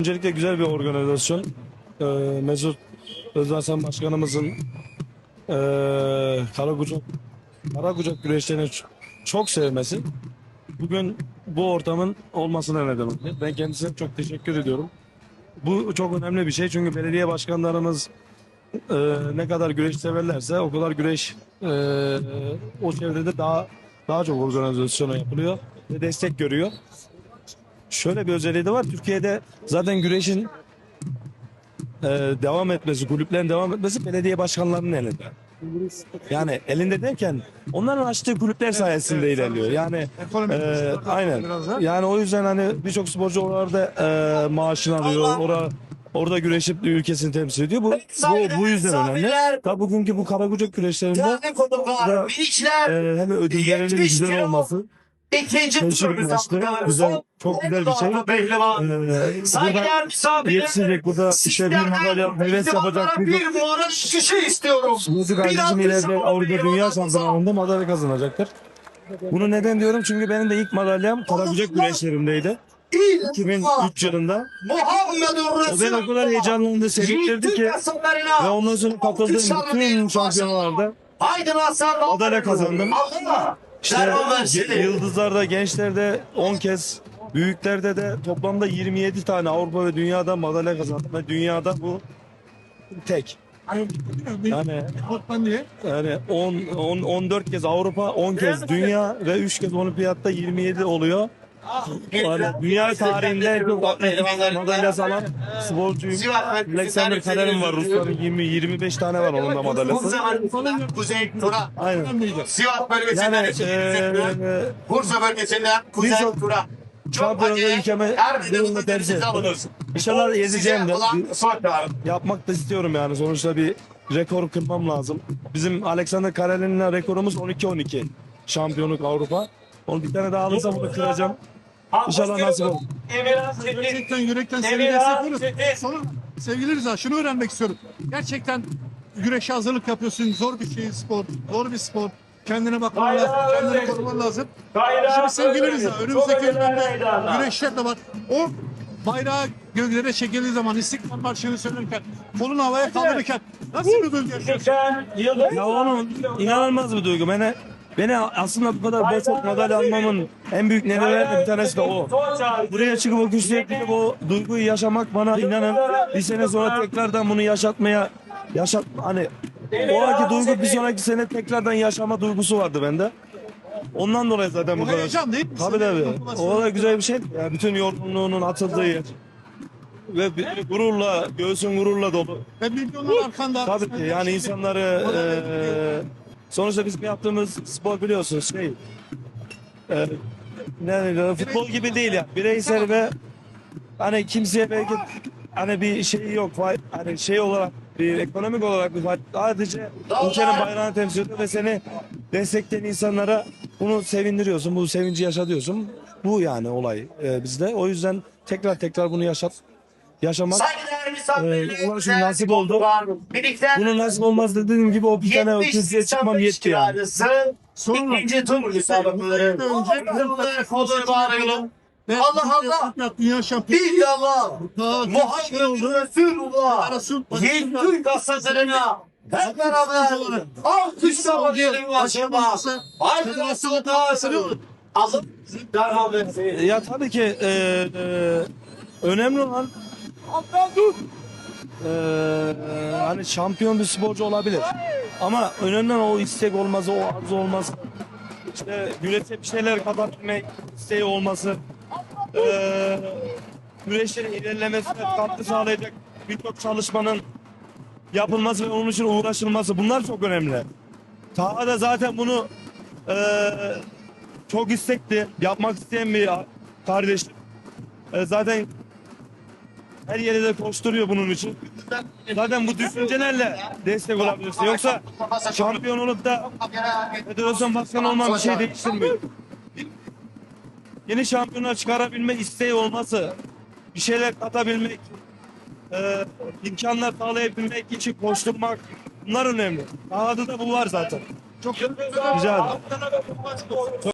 Öncelikle güzel bir organizasyon. Ee, Mesut Özbaşkan Başkanımızın ee, Karakucak, Karakucak güreşlerini çok sevmesi bugün bu ortamın olmasına neden oldu. Ben kendisine çok teşekkür ediyorum. Bu çok önemli bir şey çünkü belediye başkanlarımız ee, ne kadar güreş severlerse o kadar güreş ee, o çevrede daha daha çok organizasyona yapılıyor ve destek görüyor. Şöyle bir özelliği de var. Türkiye'de zaten güreşin e, devam etmesi, kulüplerin devam etmesi belediye başkanlarının elinde. Yani elinde derken onların açtığı kulüpler sayesinde ilerliyor. Yani e, aynen. da. Yani o yüzden hani birçok sporcu oralarda e, maaşını alıyor. Orada orada güreşip ülkesini temsil ediyor. Bu bu, bu yüzden önemli. Tabii bugünkü bu Karakucak güreşlerinde minikler, e, hem ödüllerinin 70 güzel olması ikinci tur müsabakaları güzel, son çok güzel bir şey. Pehlivan. e, burada Saygıdeğer misafirler, yetişecek burada işte bir madalya heves yapacak bir bir numara kişi istiyorum. Suudi kardeşim ileride Avrupa Dünya Şampiyonası'nda madalya kazanacaktır. Bunu neden diyorum? Çünkü benim de ilk madalyam Karakucak güreşlerimdeydi. İl 2003 yılında. O beni o kadar heyecanlandı, sevindirdi ki ve ondan sonra katıldığım bütün şampiyonlarda Aydın Hasan madalya kazandım. İşte yıldızlarda, gençlerde 10 kez, büyüklerde de toplamda 27 tane Avrupa ve dünyada madalya kazandım ve dünyada bu tek. Yani. Yani 10, 10 14 kez Avrupa, 10 kez dünya ve 3 kez olimpiyatta 27 oluyor. Yani dünya tarihinde çok madalyası alan sporcuyum. Alexander Karerim var. Rusların 20 25 tane var onun da madalyası. Kuzey Tura. Aynen. Sivas bölgesinden Yani eee Bursa bölgesinden Kuzey Tura. şampiyonada ülkeme durumda tercih İnşallah yazeceğim de yapmak da istiyorum yani sonuçta bir rekor kırmam lazım. Bizim Alexander Karelin'le rekorumuz 12-12 şampiyonluk Avrupa. Onu bir tane daha alırsam onu kıracağım. İnşallah nasip olur. Gerçekten yürekten seni destekliyoruz. Sonra sevgili Rıza şunu öğrenmek istiyorum. Gerçekten güreşe hazırlık yapıyorsun. Zor bir şey spor. Zor bir spor. Kendine bakman lazım. Kendine koruman lazım. Şimdi sevgili Rıza önümüzdeki günlerde güreşler de var. O bayrağı göklere çekildiği zaman İstiklal Marşı'nı söylerken kolunu havaya kaldırırken nasıl bir duygu yaşıyorsun? Ya onun inanılmaz bir duygu. Beni beni aslında bu kadar boşluk madalya almamın en büyük nedenlerinden bir tanesi de o. Buraya çıkıp o güçlü o duyguyu yaşamak bana inanın bir sene sonra tekrardan bunu yaşatmaya yaşat hani o anki duygu bir sonraki sene tekrardan yaşama duygusu vardı bende. Ondan dolayı zaten bu Bu kadar. heyecan değil mi? Tabii tabii. O da güzel bir şey. Yani bütün yorgunluğunun atıldığı yer. Ve bir gururla, göğsün gururla dolu. Ve milyonlar arkanda. Tabii ki yani insanları eee sonuçta bizim yaptığımız spor biliyorsunuz şey eee ne futbol gibi değil ya. Bireysel ve hani kimseye belki hani bir şey yok. Hani şey olarak bir ekonomik olarak bir sadece ülkenin bayrağını temsil ediyor ve seni destekleyen insanlara bunu sevindiriyorsun bu sevinci yaşatıyorsun. Bu yani olay eee, bizde. O yüzden tekrar tekrar bunu yaşat yaşamak Saygıdeğer Ee, misafirler, ulan şimdi nasip oldu. Minikler Bunun nasip olmaz dediğim gibi o bir tane 70 kürsüye çıkmam yetti yani. Sonra ikinci tur müsabakaları. Kırmızı bağıralım. Ve Allah Allah. Dünya şampiyonu. İllallah. Daha Muhammed Resulullah. Resul. Yeni gazetelerine hep beraber alkışla diyelim başıma. Haydi Resulullah. Alın. Derhal versin. Ya tabii ki e, e, önemli olan e, hani şampiyon bir sporcu olabilir. Ama önemli o istek olması, o arzu olması. İşte güreşe bir şeyler katabilmek isteği olması. E, güreşlerin ilerlemesine katkı sağlayacak birçok çalışmanın yapılması ve onun için uğraşılması bunlar çok önemli. Sahada zaten bunu e, çok istekli, yapmak isteyen bir kardeşim. E, zaten her yere de koşturuyor bunun için. Zaten bu düşüncelerle destek olabilirsin. Yoksa şampiyon olup da federasyon başkanı olman bir şey değiştirmiyor. Yeni şampiyona çıkarabilme isteği olması, bir şeyler katabilmek, e, imkanlar sağlayabilmek için koşturmak bunlar önemli. Sahada da bu var zaten. Çok ederim.